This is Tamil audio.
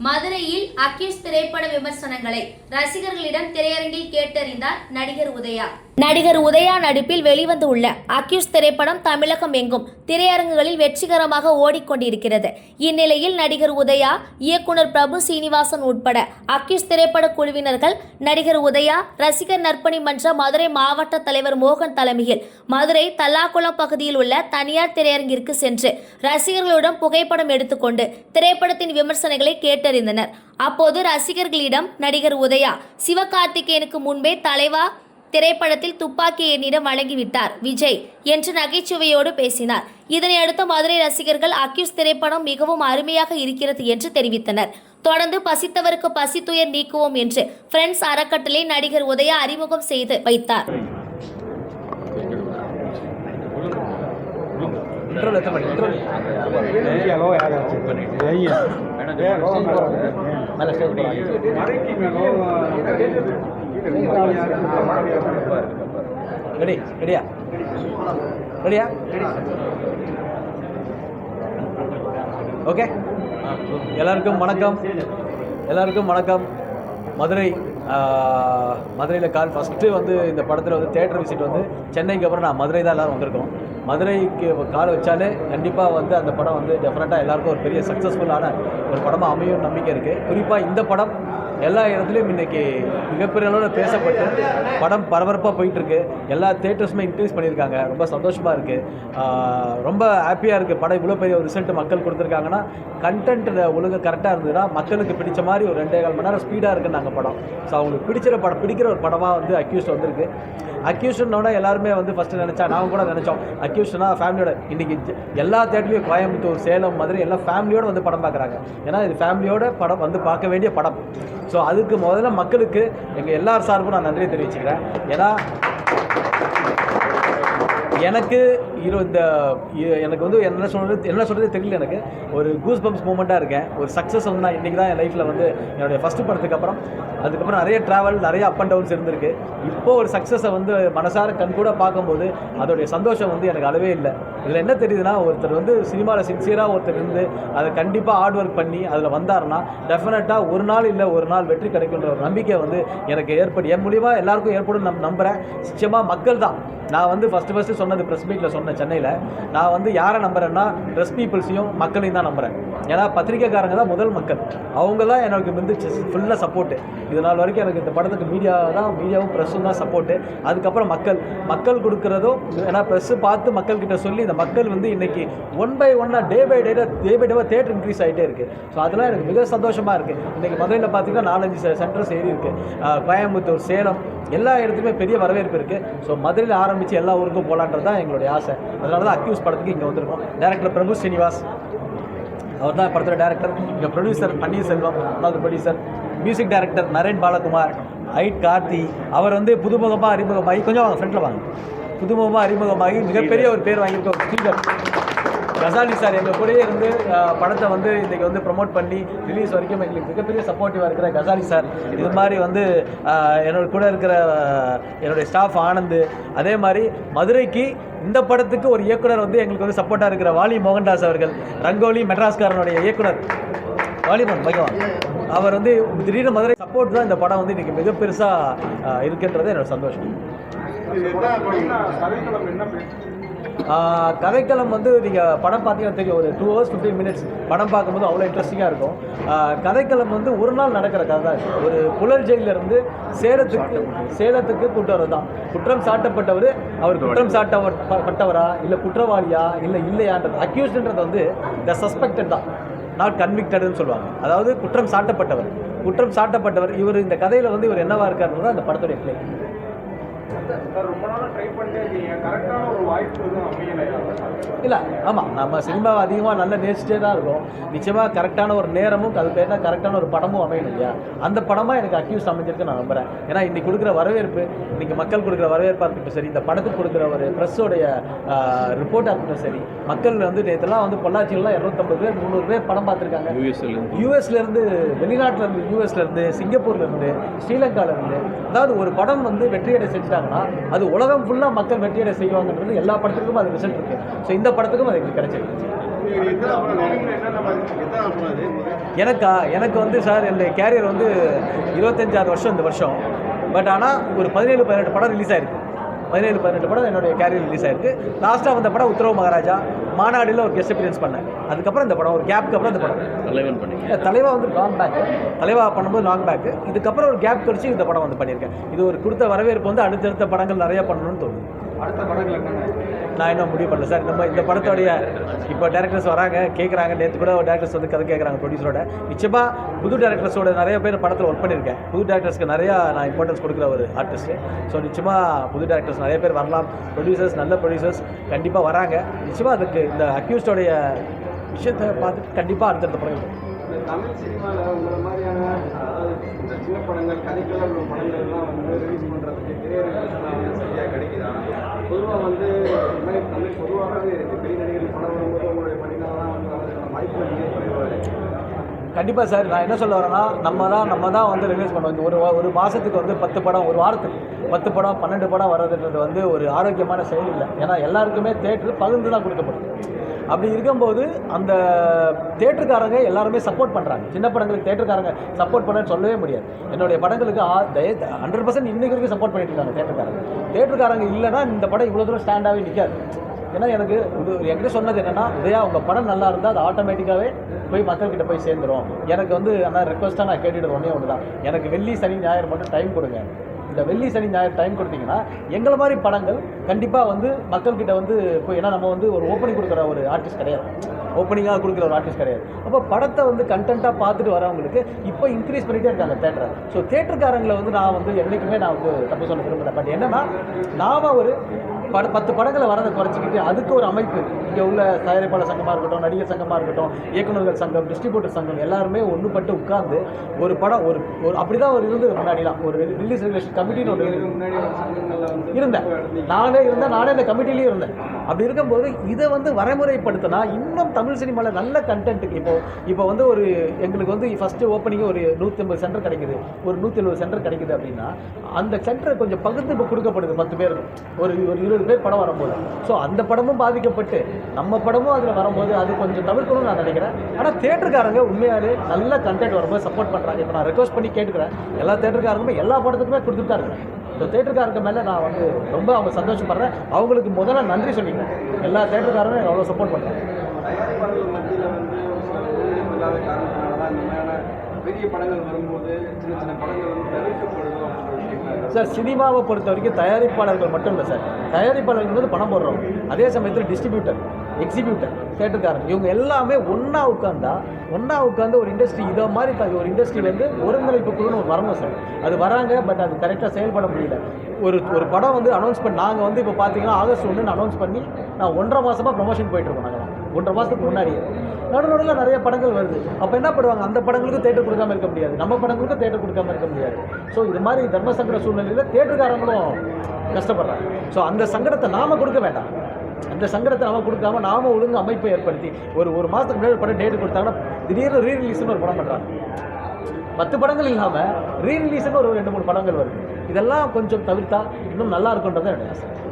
மதுரையில் அகிஷ் திரைப்பட விமர்சனங்களை ரசிகர்களிடம் திரையரங்கில் கேட்டறிந்தார் நடிகர் உதயா. நடிகர் உதயா நடிப்பில் வெளிவந்துள்ள அக்யூஸ் திரைப்படம் தமிழகம் எங்கும் திரையரங்குகளில் வெற்றிகரமாக ஓடிக்கொண்டிருக்கிறது. இந்நிலையில் நடிகர் உதயா இயக்குனர் பிரபு சீனிவாசன் உட்பட அக்யூஸ் திரைப்பட குழுவினர்கள் நடிகர் உதயா ரசிகர் நற்பணி மன்ற மதுரை மாவட்ட தலைவர் மோகன் தலைமையில் மதுரை தல்லாக்குளம் பகுதியில் உள்ள தனியார் திரையரங்கிற்கு சென்று ரசிகர்களுடன் புகைப்படம் எடுத்துக்கொண்டு திரைப்படத்தின் விமர்சனங்களை கேட்டறிந்தனர். அப்போது ரசிகர்களிடம் நடிகர் உதயா சிவகார்த்திகேயனுக்கு முன்பே தலைவா திரைப்படத்தில் துப்பாக்கி என்னிடம் வழங்கிவிட்டார் விஜய் என்று நகைச்சுவையோடு பேசினார். இதனையடுத்து மதுரை ரசிகர்கள் அக்யூஸ் திரைப்படம் மிகவும் அருமையாக இருக்கிறது என்று தெரிவித்தனர். தொடர்ந்து பசித்தவருக்கு பசி துயர் நீக்குவோம் என்று பிரெண்ட்ஸ் அறக்கட்டளை நடிகர் உதயா அறிமுகம் செய்து வைத்தார். மேடம் ரெடி ரெடியா ரெடியா ஓகே எல்லாருக்கும் வணக்கம். எல்லாருக்கும் வணக்கம். மதுரை மதுரையில் கார் ஃபஸ்ட்டு வந்து இந்த படத்தில் வந்து தேட்டர் விசிட் வந்து சென்னைக்கு அப்புறம் நான் மதுரை தான் எல்லோரும் வந்திருக்கோம். மதுரைக்கு கார் வச்சாலே கண்டிப்பாக வந்து அந்த படம் வந்து டெஃபினட்டாக எல்லாருக்கும் ஒரு பெரிய சக்ஸஸ்ஃபுல்லான ஒரு படமாக அமையும் நம்பிக்கை இருக்குது குறிப்பாக இந்த படம் எல்லா இடத்துலையும் இன்றைக்கி மிகப்பெரிய அளவில் பேசப்பட்டு படம் பரபரப்பாக போயிட்டுருக்கு. எல்லா தேட்டர்ஸுமே இன்க்ரீஸ் பண்ணியிருக்காங்க. ரொம்ப சந்தோஷமாக இருக்குது ரொம்ப ஹாப்பியாக இருக்குது படம் இவ்வளோ பெரிய ஒரு ரிசல்ட் மக்கள் கொடுத்துருக்காங்கன்னா கண்டென்ட் ஒழுங்கு கரெக்டாக இருந்ததுன்னா மக்களுக்கு பிடிச்ச மாதிரி ஒரு ரெண்டே கால் மணி நேரம் ஸ்பீடாக இருக்குன்னு நாங்கள் படம். ஸோ அவங்களுக்கு பிடிச்சிற படம் பிடிக்கிற ஒரு படமாக வந்து அக்யூஸ் வந்திருக்கு. அக்யூஷனோட எல்லாருமே வந்து ஃபஸ்ட்டு நினச்சா நாங்கள் கூட நினச்சோம். அக்யூஷனா ஃபேமிலியோட இன்றைக்கி எல்லா தேட்டர்லையும் கோயம்புத்தூர் சேலம் மாதிரி எல்லாம் ஃபேமிலியோடு வந்து படம் பார்க்குறாங்க. ஏன்னா இது ஃபேமிலியோட படம் வந்து பார்க்க வேண்டிய படம். ஸோ அதுக்கு முதல்ல மக்களுக்கு எங்கள் எல்லார் சார்பும் நான் நன்றியை தெரிவிச்சுக்கிறேன். ஏன்னா எனக்கு இரு இந்த இ- எனக்கு வந்து என்ன சொல்கிறது என்ன சொல்கிறதே தெரியல எனக்கு. ஒரு கூஸ் பம்ப்ஸ் மூமெண்ட்டாக இருக்கேன். ஒரு சக்ஸஸ் வந்து நான் இன்றைக்கி தான் என் லைஃப்பில் வந்து என்னுடைய ஃபஸ்ட்டு படத்துக்கு அப்புறம் அதுக்கப்புறம் நிறைய ட்ராவல் நிறைய அப் அண்ட் டவுன்ஸ் இருந்திருக்கு. இப்போ ஒரு சக்ஸஸை வந்து மனசார கண் கூட பார்க்கும்போது அதோடைய சந்தோஷம் வந்து எனக்கு அளவே இல்லை. இதில் என்ன தெரியுதுன்னா ஒருத்தர் வந்து சினிமாவில் சின்சியராக ஒருத்தர் இருந்து அதை கண்டிப்பாக ஹார்ட் ஒர்க் பண்ணி அதில் வந்தாருன்னா டெஃபினட்டாக ஒரு நாள் இல்லை ஒரு நாள் வெற்றி கிடைக்குன்ற ஒரு நம்பிக்கை வந்து எனக்கு ஏற்படு என் மூலியமாக எல்லாருக்கும் ஏற்படும் நம் நம்புகிறேன் நிச்சயமாக மக்கள் தான். நான் வந்து ஃபஸ்ட்டு ஃபஸ்ட்டு சொன்னது ப்ரெஸ் மீட்டில் சொன்னேன் சென்னையில் நான் வந்து யாரை நம்புறேன்னா ப்ரெஸ் பீப்புள்ஸையும் மக்களையும் தான் நம்புகிறேன் ஏன்னா பத்திரிக்கைக்காரங்க தான் முதல் மக்கள். அவங்க தான் எனக்கு வந்து ஃபுல்லாக சப்போர்ட்டு இது நாள் வரைக்கும் எனக்கு இந்த படத்துக்கு மீடியா தான் மீடியாவும் ப்ரெஸ்ஸும் தான் சப்போர்ட்டு அதுக்கப்புறம் மக்கள். மக்கள் கொடுக்குறதும் ஏன்னா ப்ரெஸ்ஸு பார்த்து மக்கள்கிட்ட சொல்லி இந்த மக்கள் வந்து இன்னைக்கு ஒன் பை ஒன்னாக day by day day by டேவாக theatre increase ஆகிட்டே இருக்குது ஸோ அதெல்லாம் எனக்கு மிக சந்தோஷமாக இருக்குது இன்றைக்கி மதுரையில் பார்த்தீங்கன்னா நாலஞ்சு சென்டர்ஸ் ஏறி இருக்குது கோயம்புத்தூர் சேலம் எல்லா இடத்துலையுமே பெரிய வரவேற்பு இருக்குது ஸோ மதுரையில் ஆரம்பித்து எல்லா ஊருக்கும் போகலான்றது தான் எங்களுடைய ஆசை. அதனால தான் அக்யூஸ் படத்துக்கு இங்கே வந்திருக்கோம். டேரக்டர் பிரபு ஸ்ரீனிவாஸ் அவர் தான் படத்தோட டேரக்டர் இங்கே ப்ரொடியூசர் பன்னீர்செல்வம் ஒன்றாவது producer music director Naren Balakumar ஐட் கார்த்தி. அவர் வந்து புதுமுகமாக அறிமுகமாகி கொஞ்சம் வாங்க வாங்க. புதுமுகமாக அறிமுகமாகி மிகப்பெரிய ஒரு பேர் வாங்கியிருக்க ஒரு கசாலி சார் எங்கள் கூடயே இருந்து படத்தை வந்து இன்றைக்கி வந்து ப்ரொமோட் பண்ணி ரிலீஸ் வரைக்கும் எங்களுக்கு மிகப்பெரிய சப்போர்ட்டிவாக இருக்கிற கசாலி சார். இது மாதிரி வந்து என்னோட கூட இருக்கிற என்னுடைய ஸ்டாஃப் ஆனந்த் அதே மாதிரி மதுரைக்கு இந்த படத்துக்கு ஒரு இயக்குனர் வந்து எங்களுக்கு வந்து சப்போர்ட்டாக இருக்கிற வாலி மோகன்தாஸ் அவர்கள் ரங்கோலி மெட்ராஸ்காரனுடைய இயக்குனர். வாலிபன் பகவான் அவர் வந்து திடீர்னு மதுரை சப்போர்ட் தான் இந்த படம் வந்து இன்றைக்கி மிக பெருசாக இருக்கின்றது என்னோட சந்தோஷம். கதைக்களம் வந்து நீங்கள் படம் பார்த்தீங்கன்னா தெரியும். ஒரு டூ ஹவர்ஸ் ஃபிஃப்டீன் மினிட்ஸ் படம் பார்க்கும்போது அவ்வளோ இன்ட்ரெஸ்டிங்காக இருக்கும். கதைக்களம் வந்து ஒரு நாள் நடக்கிற கதை தான். ஒரு புழல் ஜெயிலில் இருந்து சேலத்துக்கு சேலத்துக்கு கூட்டு வரது தான். குற்றம் சாட்டப்பட்டவர் அவர் குற்றம் சாட்டவர் ப- பட்டவரா இல்லை குற்றவாளியா இல்லை இல்லையான்றது அக்யூஸ்டுன்றது வந்து த சஸ்பெக்டட் தான். நாட் கன்விக்டட்னு சொல்லுவாங்க. அதாவது குற்றம் சாட்டப்பட்டவர். குற்றம் சாட்டப்பட்டவர் இவர் இந்த கதையில் வந்து இவர் என்னவா இருக்காருன்றது அந்த படத்துடைய பிளே இல்லை ஆமாம் நம்ம சினிமாவை அதிகமாக நல்லா நேசிச்சே தான் இருக்கோம். நிச்சயமாக கரெக்டான ஒரு நேரமும் அது பேர்னா கரெக்டான ஒரு படமும் அமையணும் இல்லையா அந்த படமாக எனக்கு அக்யூஸ் அமைஞ்சிருக்கு நான் நம்புகிறேன் ஏன்னா இன்றைக்கி கொடுக்குற வரவேற்பு இன்றைக்கி மக்கள் கொடுக்குற வரவேற்பாக இருக்கட்டும் சரி இந்த படத்துக்கு கொடுக்குற ஒரு ப்ரெஸ்ஸோடைய ரிப்போர்ட்டாக இருக்கட்டும் சரி மக்கள் வந்து நேற்றுலாம் வந்து பொள்ளாச்சியிலாம் இரநூத்தம்பது பேர் முந்நூறு பேர் படம் பார்த்துருக்காங்க. யூஎஸ்ல இருந்து. வெளிநாட்டுல இருந்து யூஎஸ்ல இருந்து சிங்கப்பூர்ல இருந்து ஸ்ரீலங்கால இருந்து அதாவது ஒரு படம் வந்து வெற்றியடை செஞ்சாங்கன்னா அது உலகம் ஃபுல்லாக மக்கள் வெற்றியடை செய்வாங்கன்றது எல்லா படத்துக்கும் அது ரிசல்ட் இருக்கு. ஸோ இந்த படத்துக்கும் அது எங்களுக்கு கிடைச்சிருக்கு. எனக்கா எனக்கு வந்து சார் என்னுடைய கேரியர் வந்து இருபத்தஞ்சாறு வருஷம் இந்த வருஷம். பட் ஆனால் ஒரு பதினேழு பதினெட்டு படம் ரிலீஸ் ஆயிருக்கு. பதினேழு பதினெட்டு படம் என்னுடைய கேரியர் ரிலீஸ் ஆயிருக்கு. லாஸ்ட்டாக வந்த படம் உத்தரவு மகாராஜா. மாநாடுல ஒரு கெஸ்ட் அப்பியன்ஸ் பண்ணேன் அதுக்கப்புறம் இந்த படம் ஒரு கேப்க்கு அப்புறம் இந்த படம். தலைவன் இல்ல, தலைவா வந்து லாங் பேக் தலைவா பண்ணும்போது லாங் பேக் இதுக்கப்புறம் ஒரு கேப் கழிச்சு இந்த படம் வந்து பண்ணியிருக்கேன். இது ஒரு கொடுத்த வரவேற்பு வந்து அடுத்தடுத்த படங்கள் நிறைய பண்ணணும்னு தோணுது. அடுத்த படங்கள் என்னென்ன? நான் இன்னும் முடிவு பண்ணல சார். நம்ம இந்த படத்தோடைய இப்போ டேரக்டர்ஸ் வராங்க கேட்குறாங்க நேற்று கூட டேரக்டர்ஸ் வந்து கதை கேட்குறாங்க ப்ரொடியூசரோட நிச்சயமாக புது டேரக்டர்ஸோட நிறைய பேர் படத்தில் ஒர்க் பண்ணியிருக்கேன். புது டேரக்டர்ஸ்க்கு நிறையா நான் இம்பார்ட்டன்ஸ் கொடுக்குற ஒரு ஆர்டிஸ்ட்டு ஸோ நிச்சயமாக புது டேரக்டர்ஸ் நிறைய பேர் வரலாம். ப்ரொடியூசர்ஸ் நல்ல ப்ரொடியூசர்ஸ் கண்டிப்பாக வராங்க. நிச்சயமாக அதுக்கு இந்த அக்யூஸ்டோடைய விஷயத்தை பார்த்துட்டு கண்டிப்பாக அடுத்தடுத்த. இந்த தமிழ் சினிமாவில் உங்களை மாதிரியான அதாவது இந்த சின்ன படங்கள் கதைக்குள்ள உள்ள படங்கள்லாம் வந்து ரிலீஸ் பண்ணுறதுக்கு கிடைக்குதா பொதுவாக வந்து தமிழ் பொதுவாகவே பெரிய நடிகர்கள் படம் வரும்போது உங்களுடைய பணிகள்லாம் வந்து வாய்ப்பு கண்டிப்பாக சார். நான் என்ன சொல்ல வரேன்னா நம்ம தான் நம்ம தான் வந்து ரிலீஸ் பண்ணுவோம். இந்த ஒரு ஒரு மாதத்துக்கு வந்து பத்து படம் ஒரு வாரத்துக்கு பத்து படம் பன்னெண்டு படம் வர்றதுன்றது வந்து ஒரு ஆரோக்கியமான செயல் இல்லை. ஏன்னா எல்லாருக்குமே தேட்டர் பகிர்ந்து தான் கொடுக்கப்படும். அப்படி இருக்கும்போது அந்த தேட்டருக்காரங்க எல்லாருமே சப்போர்ட் பண்ணுறாங்க சின்ன படங்களுக்கு தேட்டருக்காரங்க சப்போர்ட் பண்ணன்னு சொல்லவே முடியாது. என்னுடைய படங்களுக்கு ஹண்ட்ரட் பர்சன்ட் இன்னைக்கு வரைக்கும் சப்போர்ட் பண்ணிட்டு இருக்காங்க தேட்டருக்காரங்க. தேட்டருக்காரங்க இல்லைன்னா இந்த படம் இவ்வளோ தூரம் ஸ்டாண்டாகவே நிற்காது ஏன்னா எனக்கு இது என்கிட்ட சொன்னது என்னன்னா உதயா உங்கள் படம் நல்லா இருந்தால் அது ஆட்டோமேட்டிக்காகவே போய் மக்கள்கிட்ட போய் சேர்ந்துரும். எனக்கு வந்து ஆனால் ரெக்வஸ்ட்டாக நான் கேட்டுட்டு ஒன்றே ஒன்று தான் எனக்கு வெள்ளி சனி ஞாயிறு மட்டும் டைம் கொடுங்க. இந்த வெள்ளி சனி ஞாயிறு டைம் கொடுத்தீங்கன்னா எங்களை மாதிரி படங்கள் கண்டிப்பாக வந்து மக்கள்கிட்ட வந்து இப்போ ஏன்னா நம்ம வந்து ஒரு ஓப்பனிங் கொடுக்குற ஒரு ஆர்டிஸ்ட் கிடையாது. ஓப்பனிங்காக கொடுக்குற ஒரு ஆர்டிஸ்ட் கிடையாது. அப்போ படத்தை வந்து கண்டென்ட்டாக பார்த்துட்டு வரவங்களுக்கு இப்போ இன்க்ரீஸ் பண்ணிகிட்டே இருக்காங்க தேட்டரை ஸோ தேட்டருக்காரங்களை வந்து நான் வந்து என்றைக்குமே நான் வந்து தப்பு சொல்ல விரும்பல. பட் என்னென்னா நாம் ஒரு பட பத்து படங்களை வரதை குறைச்சிக்கிட்டு அதுக்கு ஒரு அமைப்பு. இங்கே உள்ள தயாரிப்பாளர் சங்கமாக இருக்கட்டும் நடிகர் சங்கமாக இருக்கட்டும் இயக்குநர்கள் சங்கம் டிஸ்ட்ரிபியூட்டர் சங்கம் எல்லாருமே ஒன்றுபட்டு உட்கார்ந்து ஒரு படம் ஒரு ஒரு அப்படி தான் ஒரு இருந்தது முன்னாடிலாம். ஒரு ரிலீஸ் ரெகுலேஷன் கமிட்டின்னு ஒன்று ஒரு இருந்தேன். நானே இருந்தேன் நானே இந்த கமிட்டிலையும் இருந்தேன். அப்படி இருக்கும்போது இதை வந்து வரைமுறைப்படுத்தினா இன்னும் தமிழ் சினிமாவில் நல்ல கண்டென்ட்டுக்கு இப்போ இப்போ வந்து ஒரு எங்களுக்கு வந்து ஃபஸ்ட்டு ஓப்பனிங் ஒரு நூற்றி ஐம்பது சென்டர் கிடைக்குது. ஒரு நூற்றி எழுபது சென்டர் கிடைக்குது அப்படின்னா அந்த சென்டரை கொஞ்சம் பகிர்ந்து இப்போ கொடுக்கப்படுது பத்து பேருக்கு. ஒரு ஒரு இருபது பேர் படம் வரும்போது. ஸோ அந்த படமும் பாதிக்கப்பட்டு நம்ம படமும் அதில் வரும்போது அது கொஞ்சம் தவிர்க்கணும்னு நான் நினைக்கிறேன். ஆனால் தேட்டருக்காரங்க உண்மையாலே நல்ல கண்டென்ட் வரும்போது சப்போர்ட் பண்ணுறாங்க இப்போ நான் ரெக்வஸ்ட் பண்ணி கேட்டுக்கிறேன். எல்லா தேட்டருக்காரங்களுமே எல்லா படத்துக்குமே கொடுத்துட்டு தான் இருக்கிறேன் ஸோ தேட்டருக்காரங்க மேலே நான் வந்து ரொம்ப அவங்க சந்தோஷப்படுறேன். அவங்களுக்கு முதல்ல நன்றி சொல்லிக்கிறேன் எல்லா தேட்டருக்காரரும் அவ்வளோ சப்போர்ட் பண்ணுறேன் பெரிய படங்கள் வரும்போது சின்ன சின்ன படங்கள் வந்து தவிர்க்கப்படுதோ? சார் சினிமாவை பொறுத்த வரைக்கும் தயாரிப்பாளர்கள் மட்டும் இல்லை சார். தயாரிப்பாளர்கள் வந்து பணம் போடுறோம். அதே சமயத்தில் டிஸ்ட்ரிபியூட்டர் எக்ஸிபியூட்டர் தேட்டருக்காரன் இவங்க எல்லாமே ஒன்றா உட்காந்தா ஒன்றா உட்காந்து ஒரு இண்டஸ்ட்ரி இதை மாதிரி த- ஒரு இண்டஸ்ட்ரியிலேருந்து வந்து ஒருங்கிணைப்பு குழுன்னு ஒரு வரணும் சார். அது வராங்க பட் அது கரெக்டாக செயல்பட முடியல. ஒரு ஒரு படம் வந்து அனௌன்ஸ் பண்ணி நாங்கள் வந்து இப்போ பார்த்தீங்கன்னா ஆகஸ்ட் ஒன்று அனௌன்ஸ் பண்ணி நான் ஒன்றரை மாதமாக ப்ரொமோஷன் போயிட்டுருக்கோம் நாங்கள் ஒன்றரை மாதத்துக்கு முன்னாடியே நடு நடுவில் நிறைய படங்கள் வருது. அப்போ என்ன பண்ணுவாங்க? அந்த படங்களுக்கும் தேட்டர் கொடுக்காம இருக்க முடியாது. நம்ம படங்களுக்கும் தேட்டர் கொடுக்காம இருக்க முடியாது. ஸோ இது மாதிரி தர்ம சங்கட சூழ்நிலையில் தேட்டருக்காரங்களும் கஷ்டப்படுறாங்க. ஸோ அந்த சங்கடத்தை நாம கொடுக்க வேண்டாம். அந்த சங்கடத்தை நாம கொடுக்காம நாம ஒழுங்கு அமைப்பை ஏற்படுத்தி ஒரு ஒரு மாதத்துக்கு முன்னாடி படம் டேட் கொடுத்தாங்கன்னா திடீர்னு ரீ ரிலீஸ்னு ஒரு படம் பண்ணுறாங்க பத்து படங்கள் இல்லாமல் ரீ ரிலீஸ்னு ஒரு ரெண்டு மூணு படங்கள் வருது. இதெல்லாம் கொஞ்சம் தவிர்த்தா இன்னும் நல்லா இருக்குன்றது என்னுடைய ஆசை.